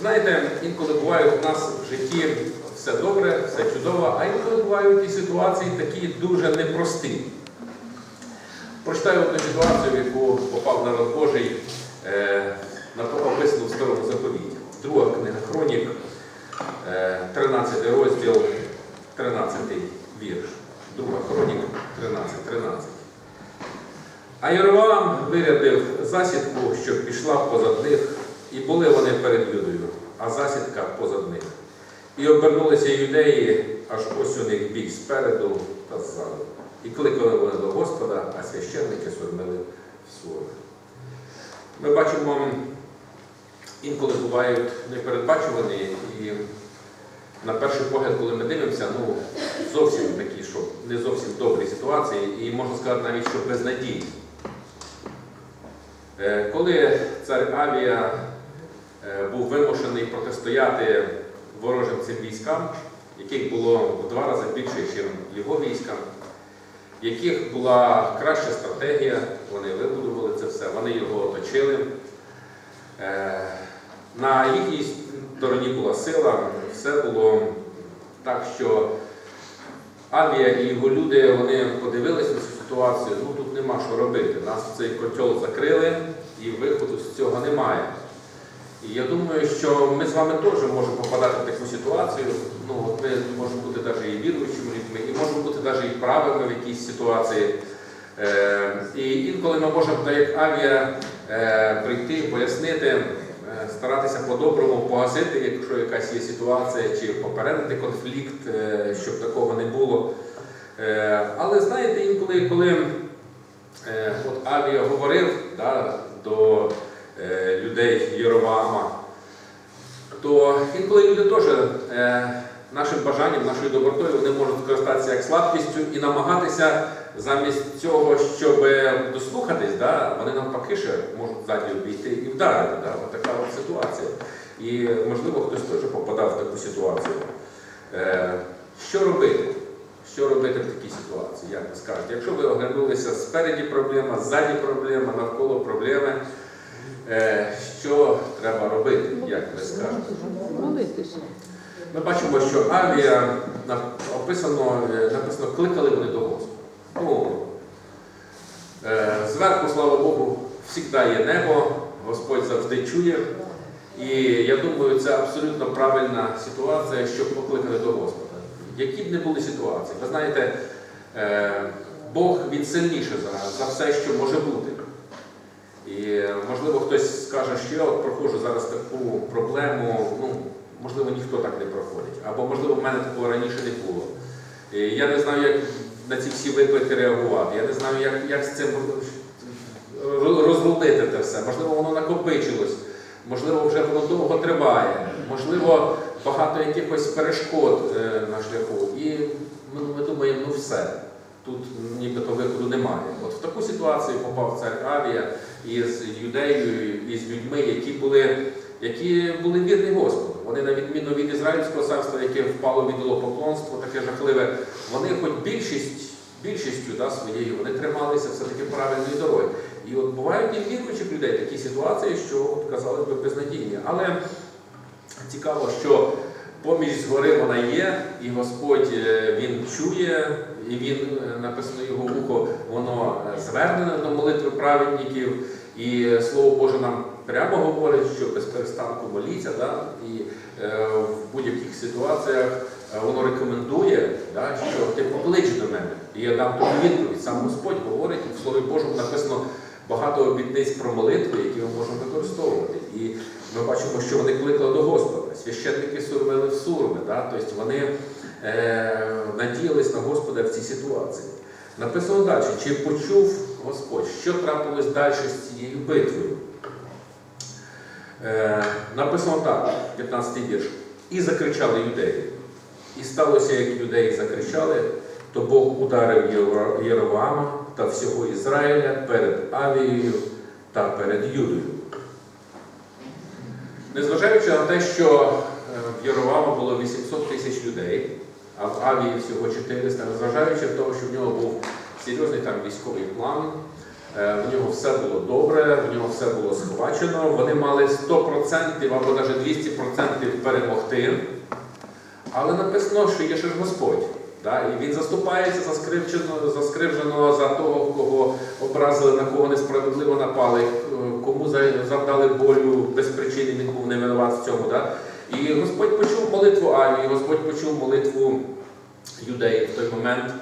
Знаєте, інколи буває у нас в житті все добре, все чудово, а інколи бувають і ситуації такі дуже непрості. Прочитаю одну ситуацію, в яку попав народ Божий, е, на описану в старому заповіті. Друга книга Хронік, е, 13 розділ, 13 вірш. Друга Хронік 13, 13. А Єровоам вирядив засідку, щоб пішла позад них, і були вони перед Юдою, а засідка позад них. І обернулися юдеї, аж ось у них бік спереду та ззаду. І кликали вони до Господа, а священники сурмили в. Ми бачимо, інколи бувають непередбачувані і на перший погляд, коли ми дивимося, ну зовсім такі, що не зовсім добрі ситуації, і можна сказати навіть, що безнадійні. Е, Коли цар Авія був вимушений протистояти ворожим цим військам, яких було в два рази більше, ніж його військам, яких була краща стратегія, вони вибудували це все, вони його оточили. Е, На їхній стороні була сила, все було так, що Авія і його люди вони подивилися на цю ситуацію, ну тут нема що робити. Нас цей котел закрили і виходу з цього немає. І я думаю, що ми з вами теж можемо попадати в таку ситуацію. Ну, от ми можемо бути навіть і віруючими людьми, і можемо бути навіть і правими в якійсь ситуації. Е, і інколи ми можемо, так як авіа, е, прийти, пояснити, е, старатися по-доброму погасити, якщо якась є ситуація, чи попередити конфлікт, е, щоб такого не було. Е, але знаєте, інколи, коли е, от Авіа говорив да, до людей Єроваама, то інколи люди теж е, нашим бажанням, нашою добротою вони можуть скористатися як слабкістю і намагатися замість цього, щоб дослухатись, да, вони навпаки ще можуть ззаді обійти і вдарити. Да, така от ситуація. І можливо хтось теж попадав в таку ситуацію. Е, що робити? Що робити в такій ситуації? Як ви скажете? Якщо ви оглянулися спереді проблема, ззаді проблема, навколо проблеми, е, що треба робити, як ви скажете? Молитися. Ми бачимо, що авіа на- описано, е, написано, кликали вони до Господа. Ну, е, зверху, слава Богу, завжди є небо, Господь завжди чує. І я думаю, це абсолютно правильна ситуація, щоб покликати до Господа. Які б не були ситуації. Ви знаєте, е, Бог він сильніший за, за все, що може бути. І можливо хтось скаже, що я от проходжу зараз таку проблему, ну, можливо, ніхто так не проходить. Або, можливо, в мене такого раніше не було. І я не знаю, як на ці всі виклики реагувати. Я не знаю, як, як з цим роз- розрулити це все. Можливо, воно накопичилось, можливо, вже воно довго триває, можливо, багато якихось перешкод е, на шляху. І ну, ми думаємо, ну все. Тут нібито виходу немає. От в таку ситуацію попав цар Авія із юдеєю, із людьми, які були, які були вірні Господу. Вони, на відміну від Ізраїльського царства, яке впало від ідолопоклонства, таке жахливе, вони хоч більшість, більшістю да, своєю, вони трималися все-таки правильної дороги. І от бувають і віруючих людей такі ситуації, що от, казали би безнадійні. Але цікаво, що поміч згори вона є, і Господь е, він чує, і він е, написано його вухо, воно е, звернене до молитви праведників. І Слово Боже нам прямо говорить, що без перестанку моліться, да? і е, в будь-яких ситуаціях е, воно рекомендує, да, що ти поклич до мене, і я дам тобі відповідь. Сам Господь говорить, і в Слові Божому написано багато обітниць про молитви, які ми можемо використовувати. І ми бачимо, що вони кликали до Господа. Священники сурмили в сурми, да? тобто вони надіялись на Господа в цій ситуації. Написано далі, чи почув Господь, що трапилось далі з цією битвою. Е, написано так, 15 вірш. І закричали юдеї. І сталося, як юдеї закричали, то Бог ударив Єро- Єровоама та всього Ізраїля перед Авією та перед Юдою. Незважаючи на те, що е, в Єровоама було 800 тисяч людей, а в Авії всього 400, незважаючи на те, що в нього був серйозний там військовий план, Е, В нього все було добре, в нього все було схвачено. Вони мали 100% або навіть 200% перемогти. Але написано, що є ще ж Господь. Да? І він заступається за скривдженого, за скривдженого, за того, кого образили, на кого несправедливо напали, е, кому завдали болю без причини, він був не винуват в цьому. Да? І Господь почув молитву Авії, Господь почув молитву юдеїв в той момент,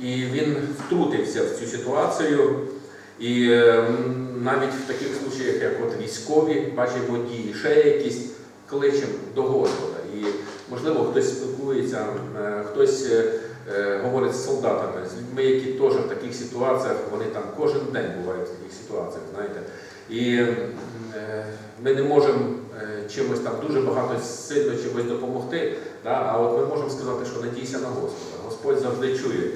і він втрутився в цю ситуацію. І е, навіть в таких случаях, як от військові, бачимо дії, ще якісь кличемо до Господа. І можливо хтось спілкується, е, хтось е, е, говорить з солдатами, з людьми, які теж в таких ситуаціях, вони там кожен день бувають в таких ситуаціях, знаєте. І ми не можемо чимось там дуже багато сильно чимось допомогти. Да? А от ми можемо сказати, що надійся на Господа. Господь завжди чує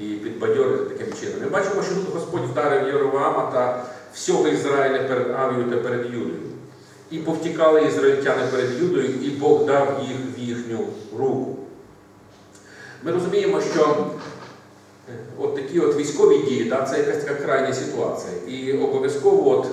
і підбадьорить таким чином. Ми бачимо, що тут Господь вдарив Єровоама та всього Ізраїля перед Авією та перед Юдою. І повтікали ізраїльтяни перед Юдою, і Бог дав їх в їхню руку. Ми розуміємо, що е, от такі от військові дії, да, це якась така крайня ситуація. І обов'язково от,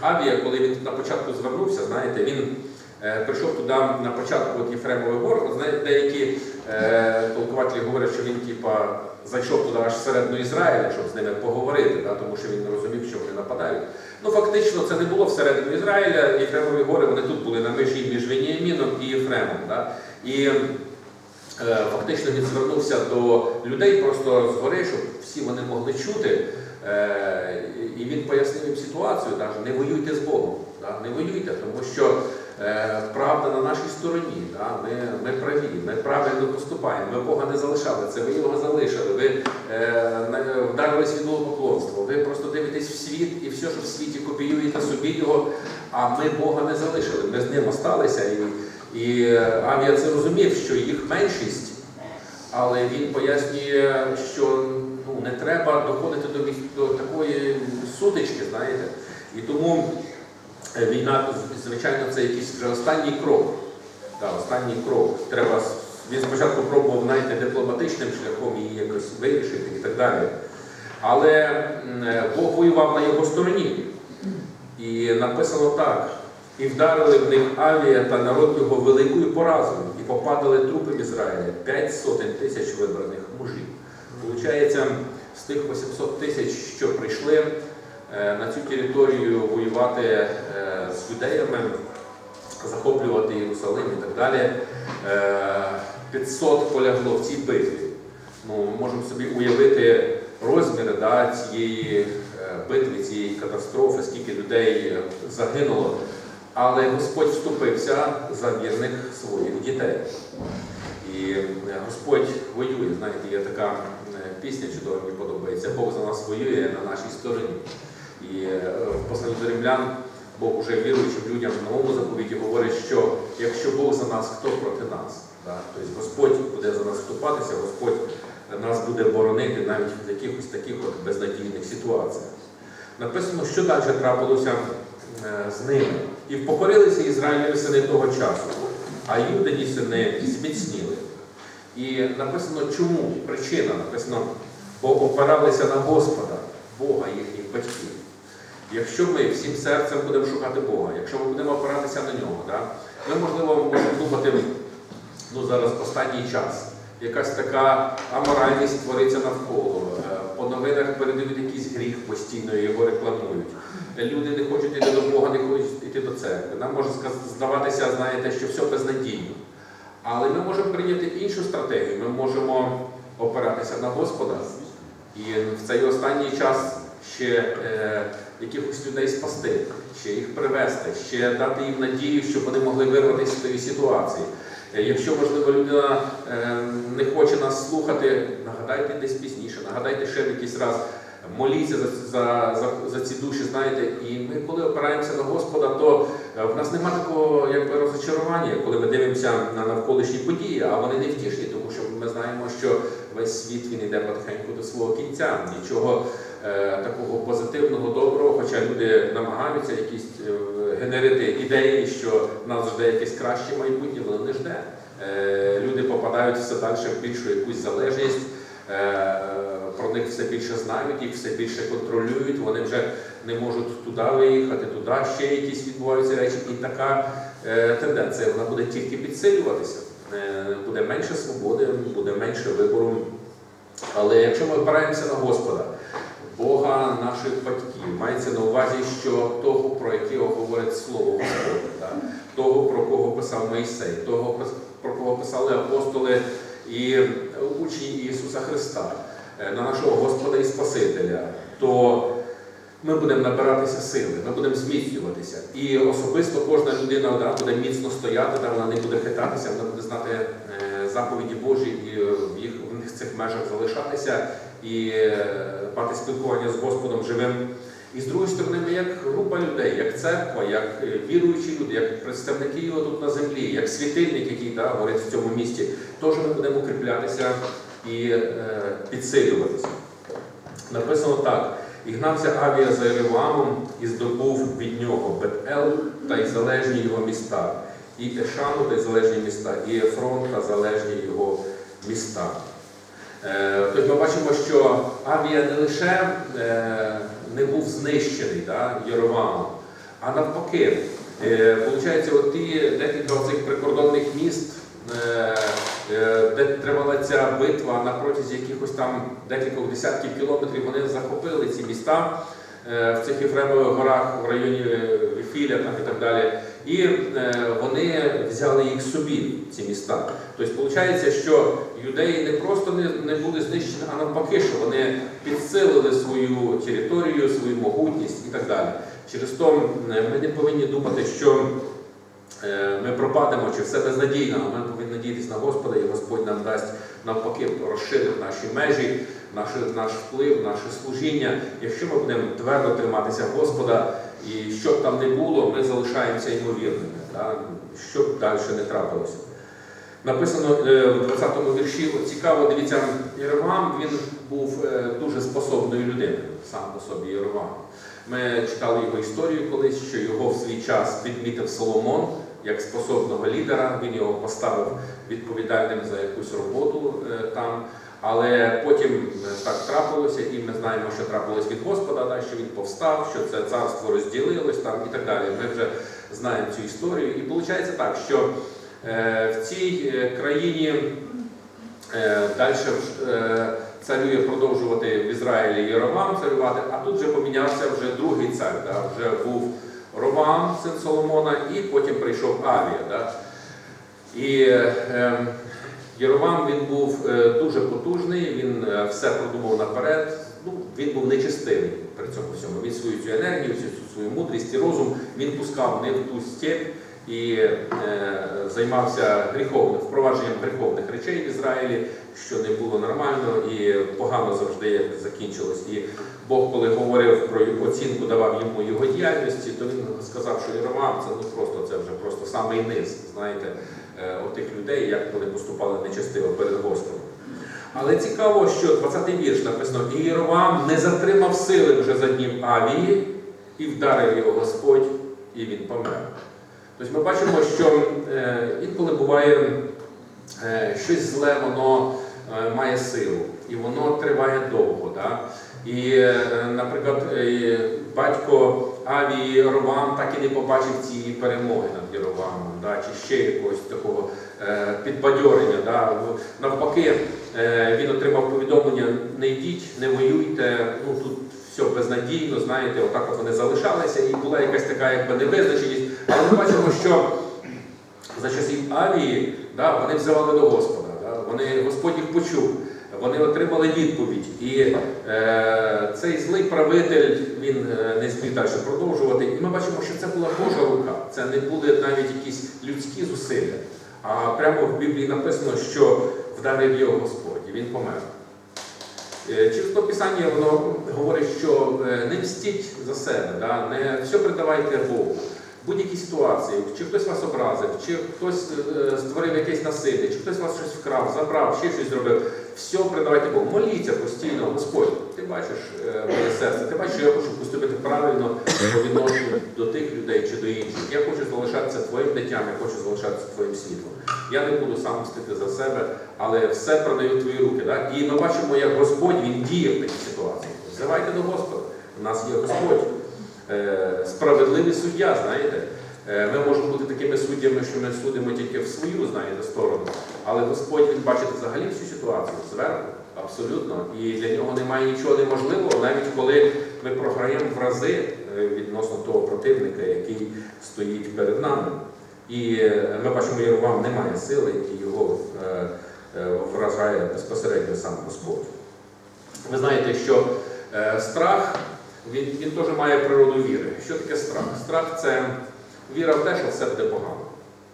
Авія, коли він на початку звернувся, знаєте, він е, прийшов туди на початку от Єфремових гор. Знаєте, деякі е, толкователі говорять, що він типа, зайшов туди аж всередину Ізраїля, щоб з ними поговорити, да, тому що він не розумів, що вони нападають. Ну, фактично, це не було всередину Ізраїля. Єфремові гори вони тут були на межі між Веніаміном і Єфремом. Да? І е, фактично він звернувся до людей просто з гори, щоб всі вони могли чути. Е, і він пояснив їм ситуацію, навіть не воюйте з Богом, да? не воюйте, тому що е, правда на нашій стороні. Да? Ми, ми праві, ми правильно поступаємо, ми Бога не залишали, це ви його залишили, ви е, від поклонства, ви просто дивитесь в світ і все, що в світі копіюєте собі його, а ми Бога не залишили, ми з ним осталися. І, і Авія це розумів, що їх меншість, але він пояснює, що не треба доходити до, до такої сутички, знаєте. І тому е, війна, звичайно, це якийсь вже останній крок. Да, останній крок. Треба, він спочатку пробував знаєте, дипломатичним шляхом її якось вирішити і так далі. Але е, Бог воював на його стороні. І написано так. І вдарили в них авія та народ його великою поразою, і попадали трупи в Ізраїля п'ять сотень тисяч вибраних мужів. Получається, з тих 800 тисяч, що прийшли е, на цю територію воювати е, з юдеями, захоплювати Єрусалим і так далі, е, 500 полягло в цій битві. Ну, ми можемо собі уявити розміри да, цієї е, битви, цієї катастрофи, скільки людей е, загинуло. Але Господь вступився за вірних своїх дітей. І е, Господь воює. Знаєте, є така е, пісня чудова, мені подобається. Бог за нас воює на нашій стороні. І е, в посланні до римлян Бог уже віруючим людям в новому заповіті говорить, що якщо Бог за нас, хто проти нас? Тобто Господь буде за нас вступатися, Господь нас буде боронити навіть в якихось таких от безнадійних ситуаціях. Написано, що далі трапилося е, з ними. І впокорилися Ізраїлеві сини того часу, а юдині сини зміцніли. І написано, чому? Причина написано, бо опиралися на Господа, Бога їхніх батьків. Якщо ми всім серцем будемо шукати Бога, якщо ми будемо опиратися на нього, да, ми, можливо, можемо думати, ну зараз останній час. Якась така аморальність твориться навколо. Е, По новинах передають якийсь гріх постійно, його рекламують. Люди не хочуть йти до Бога, не хочуть йти до церкви. Нам може здаватися, знаєте, що все безнадійно. Але ми можемо прийняти іншу стратегію. Ми можемо опиратися на Господа і в цей останній час ще е, якихось людей спасти, ще їх привести, ще дати їм надію, щоб вони могли вирватися з тієї ситуації. Е, Якщо, можливо, людина е, не хоче нас слухати, нагадайте десь пізніше, нагадайте ще якийсь раз, моліться за, за, за, за ці душі, знаєте, і ми, коли опираємося на Господа, то в нас немає такого якби, розочарування, коли ми дивимося на навколишні події, а вони не втішні, тому що ми знаємо, що весь світ він йде потихеньку до свого кінця. Нічого е, такого позитивного, доброго, хоча люди намагаються якісь е, генерити ідеї, що нас жде якесь краще майбутнє, воно не жде. Е, люди попадають все далі в більшу якусь залежність. Е, про них все більше знають, їх все більше контролюють, вони вже не можуть туди виїхати, туди ще якісь відбуваються речі. І така е, тенденція вона буде тільки підсилюватися. Е, Буде менше свободи, буде менше вибору. Але якщо ми опираємося на Господа, Бога наших батьків, мається на увазі, що того, про якого говорить Слово Господне, да? того, про кого писав Мойсей, того, про кого писали апостоли і учні Ісуса Христа, е, на нашого Господа і Спасителя, то ми будемо набиратися сили, ми будемо зміцнюватися. І особисто кожна людина вона буде міцно стояти, та вона не буде хитатися, вона буде знати е, заповіді Божі і е, в їх в них цих межах залишатися і е, мати спілкування з Господом живим. І з другої сторони, ми як група людей, як церква, як е, віруючі люди, як представники його тут на землі, як світильник, який да, горить в цьому місті, теж ми будемо укріплятися і е, підсилюватися. Написано так. І гнався Авія за Єревамом і здобув від нього Бет-Ел та й залежні його міста, і Ешану та й залежні міста, і Ефрон та залежні його міста. Е, Тобто ми бачимо, що Авія не лише е, не був знищений да, Єровамом, а навпаки, е, виходить, от ті декілька цих прикордонних міст, е, е, де тривала ця битва на протязі якихось там декількох десятків кілометрів, вони захопили ці міста е, в цих Єфремових горах в районі Віфіля і так далі. І е, вони взяли їх собі, ці міста. Тобто, виходить, що юдеї не просто не, були знищені, а навпаки, що вони підсилили свою територію, свою могутність і так далі. Через то е, ми не повинні думати, що е, ми пропадемо чи все безнадійно, а ми повинні надіятися на Господа, і Господь нам дасть навпаки розширить наші межі, наш, наш вплив, наше служіння. Якщо ми будемо твердо триматися Господа, і що б там не було, ми залишаємося ймовірними, да? що б далі не трапилося. Написано е, в 20-му вірші, цікаво, дивіться, Єровам він був е, дуже способною людиною, сам по собі Єровам. Ми читали його історію колись, що його в свій час підмітив Соломон як способного лідера. Він його поставив відповідальним за якусь роботу е, там. Але потім е, так трапилося, і ми знаємо, що трапилось від Господа, да, що він повстав, що це царство розділилось там і так далі. Ми вже знаємо цю історію. І виходить так, що е, в цій е, країні е, далі е, царює продовжувати в Ізраїлі Єровам царювати, а тут вже помінявся вже другий цар. Да, вже був Ровам, син Соломона, і потім прийшов Авія. Да. І е, Єровам він був е, дуже потужний, він е, все продумав наперед. Ну, він був нечестивий при цьому всьому. Він свою цю енергію, цю свою мудрість і розум він пускав не в ту степь і е, займався гріховним, впровадженням гріховних речей в Ізраїлі, що не було нормально і погано завжди закінчилось. І Бог, коли говорив про оцінку, давав йому його діяльності, то він сказав, що Єровам це ну просто це вже просто самий низ, знаєте, отих людей, як вони поступали нечестиво перед Господом. Але цікаво, що 20-й вірш написано, і не затримав сили вже за днів Авії, і вдарив його Господь, і він помер. Тобто ми бачимо, що е, інколи буває е, щось зле, воно е, має силу, і воно триває довго. Да? І, е, наприклад, е, батько Авії Ровам так і не побачив цієї перемоги над Єровамом, да? чи ще якогось такого е, підбадьорення. Да? Навпаки, е, він отримав повідомлення: не йдіть, не воюйте, ну тут все безнадійно, знаєте, отак от вони залишалися, і була якась така якби невизначеність. Але ми бачимо, що за часів Авії да, вони взивали до Господа. Да, вони, Господь їх почув, вони отримали відповідь. І е, цей злий правитель він е, не зміг далі продовжувати. І ми бачимо, що це була Божа рука, це не були навіть якісь людські зусилля. А прямо в Біблії написано, що вдарив його Господь, і він помер. Е, Через то Писання воно говорить, що е, не мстіть за себе, да? не все придавайте Богу. Будь-які ситуації, чи хтось вас образив, чи хтось е, створив якесь насилля, чи хтось вас щось вкрав, забрав, ще щось зробив, все передавайте Богу. Моліться постійно, Господь, ти бачиш е, моє серце, ти бачиш, що я хочу поступити правильно по відношенню до тих людей чи до інших. Я хочу залишатися твоїм дитям, я хочу залишатися твоїм світлом. Я не буду сам мстити за себе, але все продаю твої руки. Так? І ми бачимо, як Господь він діє в такій ситуації. Взивайте до Господа. У нас є Господь. Е, Справедливий суддя, знаєте. Е, Ми можемо бути такими суддями, що ми судимо тільки в свою, знаєте, сторону. Але Господь він бачить взагалі всю ситуацію зверху, абсолютно. І для нього немає нічого неможливого, навіть коли ми програємо в рази е, відносно того противника, який стоїть перед нами. І ми бачимо, Єровам немає сили, і його вражає безпосередньо сам Господь. Ви знаєте, що страх він, він теж має природу віри. Що таке страх? Страх це віра в те, що все буде погано.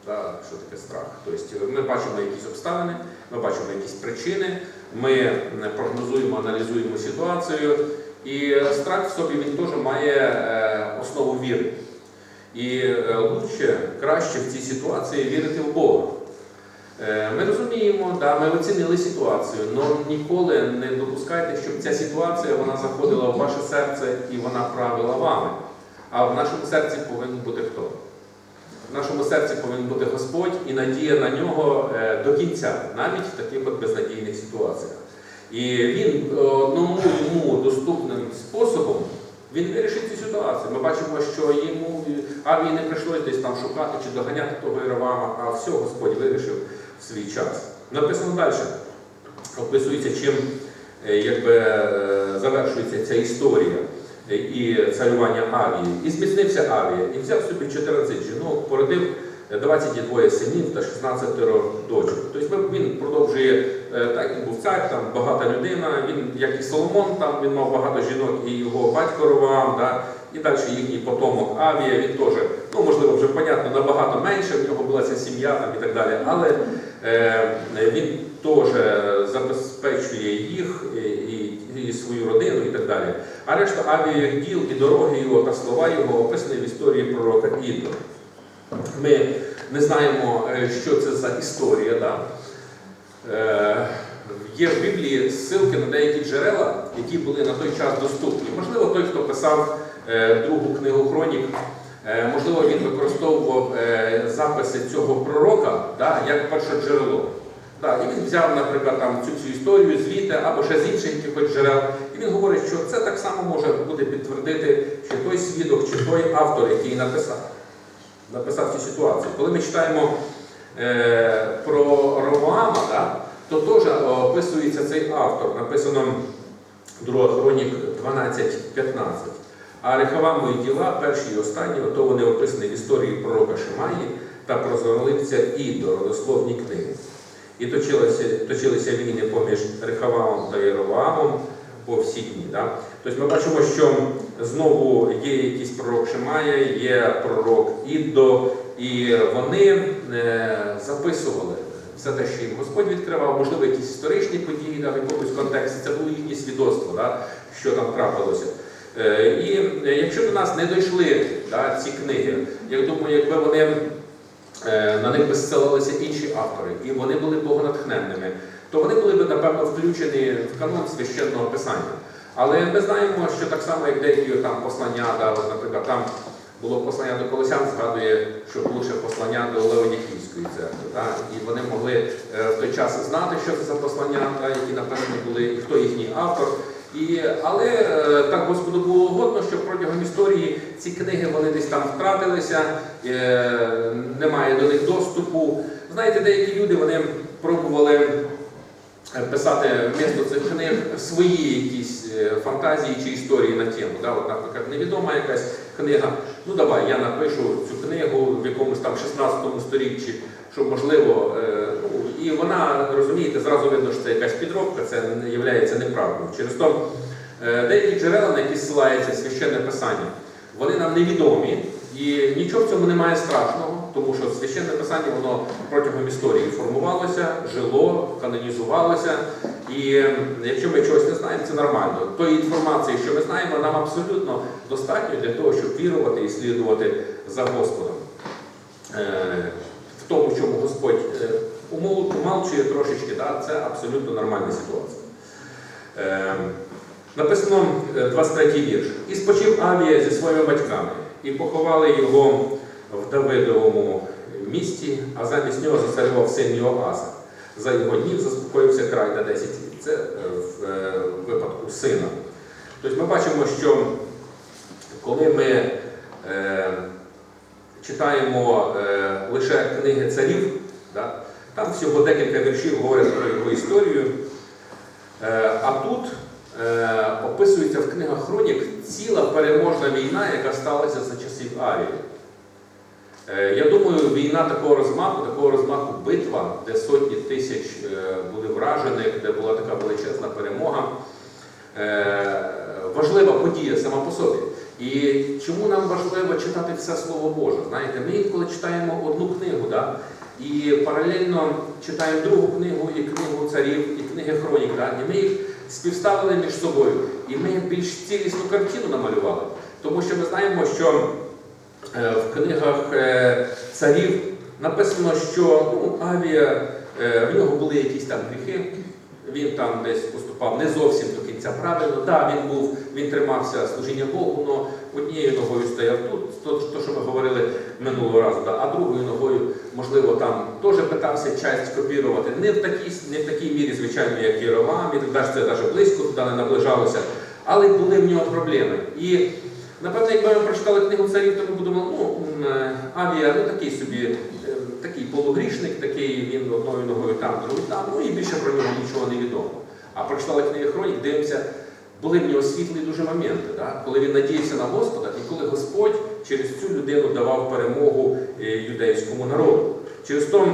Да, що таке страх? Тобто ми бачимо якісь обставини, ми бачимо якісь причини, ми е, прогнозуємо, аналізуємо ситуацію, і страх в собі він теж має е, основу віри. І е, лучше, краще в цій ситуації вірити в Бога. Е, Ми розуміємо, да, ми оцінили ситуацію, але ніколи не допускайте, щоб ця ситуація вона заходила в ваше серце і вона правила вами. А в нашому серці повинен бути хто? В нашому серці повинен бути Господь і надія на нього е, до кінця, навіть в таких от безнадійних ситуаціях. І він е, одному йому доступним способом він вирішить цю ситуацію. Ми бачимо, що йому армії не прийшлось десь там шукати чи доганяти того Іровама, а все Господь вирішив в свій час. Написано далі. Описується, чим е, якби, е, завершується ця історія е, і царювання Авії. І зміцнився Авія, і взяв собі 14 жінок, породив 22 синів та 16 дочок. Тобто він продовжує, так він був цар, там багата людина, він, як і Соломон, там він мав багато жінок, і його батько Ровам, да, і далі їхній потомок Авія, він теж, ну можливо, вже понятно, набагато менше, в нього була ця сім'я там, і так далі. Але він теж забезпечує їх і, свою родину і так далі. А решта авієвих діл і дороги його та слова його описані в історії пророка Ідо. Ми не знаємо, е, що це за історія. Да? Е, Є в Біблії ссылки на деякі джерела, які були на той час доступні. Можливо, той, хто писав е, другу книгу Хронік, е, можливо, він використовував е, записи цього пророка да, як перше джерело. Да, і він взяв, наприклад, там цю всю історію звідти або ще з інших якихось джерел. І він говорить, що це так само може буде підтвердити, що той свідок чи той автор, який написав, написав цю ситуацію. Коли ми читаємо е, про Ровоама, да, то теж описується цей автор. Написано 2 Хронік 12.15. А Рехавамові діла, перші і останні, ото вони описані в історії пророка Шимаї та про зваливця Ідо, родословні книги. І точилися, точилися війни поміж Рехавамом та Єровамом по всі дні. Да? Тобто ми бачимо, що знову є якийсь пророк Шимая, є пророк Іддо, і вони е, записували все те, що їм Господь відкривав, можливо, якісь історичні події да, в якомусь контексті, це було їхнє свідоцтво, да, що там трапилося. Е, і е, якщо до нас не дійшли да, ці книги, я думаю, якби вони е, на них би інші автори, і вони були богонатхненними, то вони були б, напевно, включені в канон священного писання. Але ми знаємо, що так само, як деякі там послання, да, от, наприклад, там було послання до Колосян, згадує, що було ще послання до Леоніківської церкви. Да, і вони могли в той час знати, що це за послання, да, які написані були, і хто їхній автор. І, але е, так Господу було угодно, що протягом історії ці книги вони десь там втратилися, е, немає до них доступу. Знаєте, деякі люди вони пробували е, писати вмісто цих книг свої якісь фантазії чи історії на тему. Да? От, наприклад, невідома якась книга. Ну давай, я напишу цю книгу в якомусь там 16 сторіччі, що можливо. Е, і вона, розумієте, зразу видно, що це якась підробка, це не є неправдою. Через то е, деякі джерела, на які ссилається священне писання, вони нам невідомі, і нічого в цьому немає страшного, тому що священне писання воно протягом історії формувалося, жило, канонізувалося. І е, якщо ми чогось не знаємо, це нормально. Тої інформації, що ми знаємо, нам абсолютно достатньо для того, щоб вірувати і слідувати за Господом. Е, В тому, чому Господь е, умов- умалчує трошечки, да, це абсолютно нормальна ситуація. Е, Написано е, 23 вірш. І спочив Авія зі своїми батьками, і поховали його в Давидовому місті, а замість нього зацарював син Йоаса. За його днів заспокоївся край на 10 літ. Це е, в е, випадку сина. Тобто ми бачимо, що коли ми е, читаємо е, лише книги царів, да, там всього декілька віршів говорять про його історію. Е, а тут е, описується в книгах Хронік ціла переможна війна, яка сталася за часів Авії. Е, Я думаю, війна такого розмаху, такого розмаху битва, де сотні тисяч були вражених, де була така величезна перемога. Важлива подія сама по собі. І чому нам важливо читати все Слово Боже? Знаєте, ми інколи читаємо одну книгу, да? І паралельно читаємо другу книгу, і книгу царів, і книги хронік. Да? І ми їх співставили між собою. І ми більш цілісну картину намалювали. Тому що ми знаємо, що е, в книгах е, царів написано, що ну, Авія, е, в нього були якісь там гріхи, він там десь поступав не зовсім до кінця правильно. Да, він був, він тримався служіння Богу, але однією ногою стояв тут, то, що ми говорили минулого разу, да, а другою ногою, можливо, там теж питався часть копірувати. Не в такій, не в такій мірі, звичайно, як Єровам, і так це навіть близько туди не наближалося. Але були в нього проблеми. І напевно, якби ми прочитали книгу царів, то ми будемо, ну, е, авіа, ну такий собі, е, такий полугрішник, такий він одною ногою там, другою там, ну і більше про нього нічого не відомо. А прочитали книги хронік, дивимося, були в нього світлі дуже моменти, да? коли він надіявся на Господа, і коли Господь через цю людину давав перемогу е, юдейському народу. Через то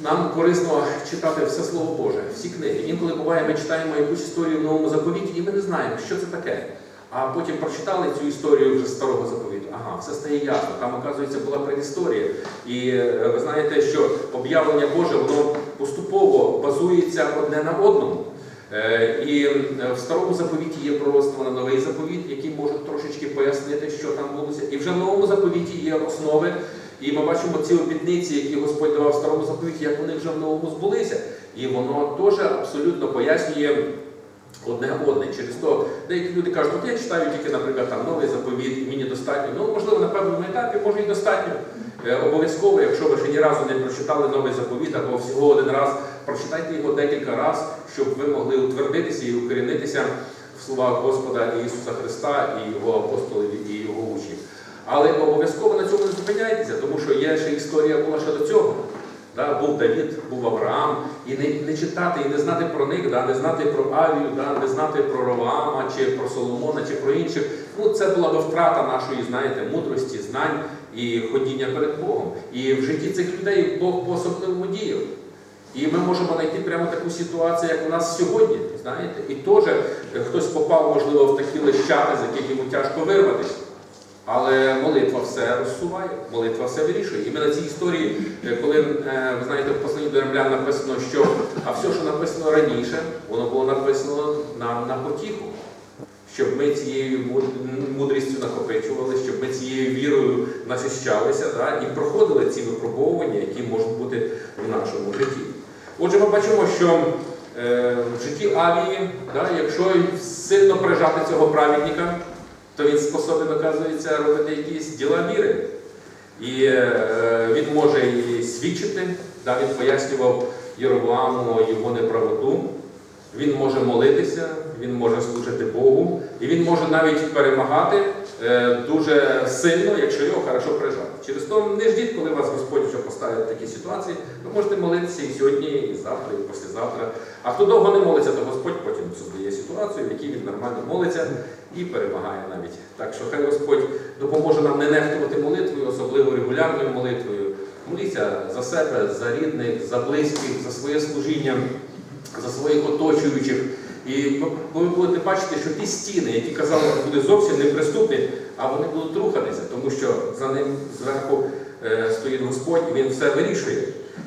нам корисно читати все Слово Боже, всі книги. Інколи буває, ми читаємо якусь історію в новому заповіті, і ми не знаємо, що це таке. А потім прочитали цю історію вже старого заповіту. Ага, все стає ясно. Там, оказується, була предісторія. І е, ви знаєте, що об'явлення Боже воно поступово базується одне на одному. Е, І е, в старому заповіті є пророцтво на новий заповіт, які можуть трошечки пояснити, що там булося. І вже в новому заповіті є основи. І ми бачимо ці обітниці, які Господь давав в старому заповіті, як вони вже в новому збулися. І воно теж абсолютно пояснює одне одне. Через то деякі люди кажуть, от я читаю тільки, наприклад, там новий заповіт, мені достатньо. Ну, можливо, на певному етапі може і достатньо. Е, Обов'язково, якщо ви ще ні разу не прочитали новий заповіт, або всього один раз, прочитайте його декілька разів, щоб ви могли утвердитися і укорінитися в словах Господа Ісуса Христа і Його апостолів і Його учнів. Але обов'язково на цьому не зупиняйтеся, тому що є ще історія була ще до цього. Да, був Давід, був Авраам, і не, не читати, і не знати про них, да, не знати про Авію, да, не знати про Роваама, чи про Соломона, чи про інших. Ну, це була би втрата нашої, знаєте, мудрості, знань і ходіння перед Богом. І в житті цих людей Бог по-особливому діяв. І ми можемо знайти прямо таку ситуацію, як у нас сьогодні, знаєте, і теж е, хтось попав, можливо, в такі лищати, з яких йому тяжко вирватися. Але молитва все розсуває, молитва все вирішує. І ми на цій історії, е, коли е, ви знаєте, в посланні до римлян написано, що а все, що написано раніше, воно було написано нам на потіху, щоб ми цією мудрістю накопичували, щоб ми цією вірою насищалися да, і проходили ці випробовування, які можуть бути в нашому житті. Отже, ми бачимо, що е, в житті Авії, якщо сильно прижати цього праведника, то він способен, оказується, робити якісь діла віри. І е, він може і свідчити, він пояснював Єровоаму його неправоту. Він може молитися, він може служити Богу, і він може навіть перемагати дуже сильно, якщо його хорошо прижати. Через то не ждіть, коли вас Господь вже поставить в такі ситуації. Ви можете молитися і сьогодні, і завтра, і післязавтра. А хто довго не молиться, то Господь потім создає ситуацію, в якій він нормально молиться і перемагає навіть. Так що хай Господь допоможе нам не нехтувати молитвою, особливо регулярною молитвою. Моліться за себе, за рідних, за близьких, за своє служіння, за своїх оточуючих. І ви- будете бачити, що ті стіни, які казали, були зовсім неприступні, а вони будуть рухатися, тому що за ним зверху е, стоїть Господь, і Він все вирішує.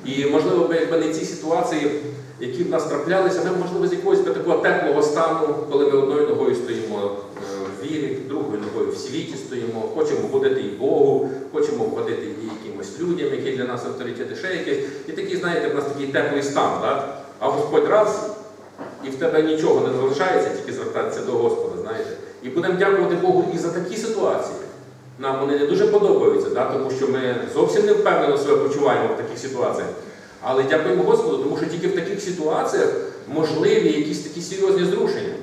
І можливо, якби не ці ситуації, які в нас траплялися, ми, можливо, з якогось такого теплого стану, коли ми одною ногою стоїмо е, в вірі, другою ногою в світі стоїмо, хочемо ходити і Богу, хочемо ходити і якимось людям, які для нас авторитети, ще якісь. І такий, знаєте, в нас такий теплий стан, да? а Господь раз, і в тебе нічого не залишається, тільки звертатися до Господа, знаєте. І будемо дякувати Богу і за такі ситуації. Нам вони не дуже подобаються, да? тому що ми зовсім не впевнено себе почуваємо в таких ситуаціях. Але дякуємо Господу, тому що тільки в таких ситуаціях можливі якісь такі серйозні зрушення.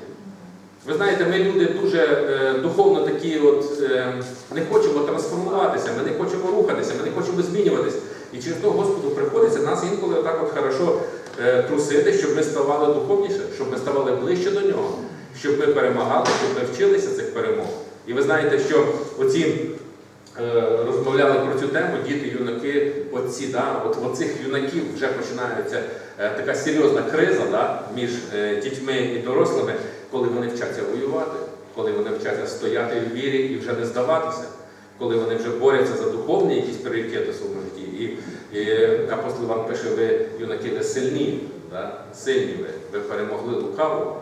Ви знаєте, ми люди дуже е, духовно такі, от, е, не хочемо трансформуватися, ми не хочемо рухатися, ми не хочемо змінюватися. І через то Господу приходиться нас інколи отак от хорошо е, трусити, щоб ми ставали духовніше, щоб ми ставали ближче до нього, щоб ми перемагали, щоб ми вчилися цих перемог. І ви знаєте, що оці е, розмовляли про цю тему, діти, юнаки, отці, да, от в оцих юнаків вже починається е, така серйозна криза да, між дітьми і дорослими, коли вони вчаться воювати, коли вони вчаться стояти в вірі і вже не здаватися, коли вони вже борються за духовні якісь пріоритети житті. І, і апостол Іван пише, ви юнаки ви сильні, да, сильні ви, ви перемогли лукавого.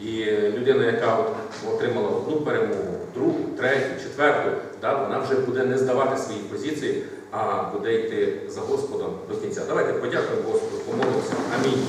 І людина, яка от отримала одну перемогу, другу, третю, четверту, да, вона вже буде не здавати свої позиції, а буде йти за Господом до кінця. Давайте подякуємо Господу, помолимося. Амінь.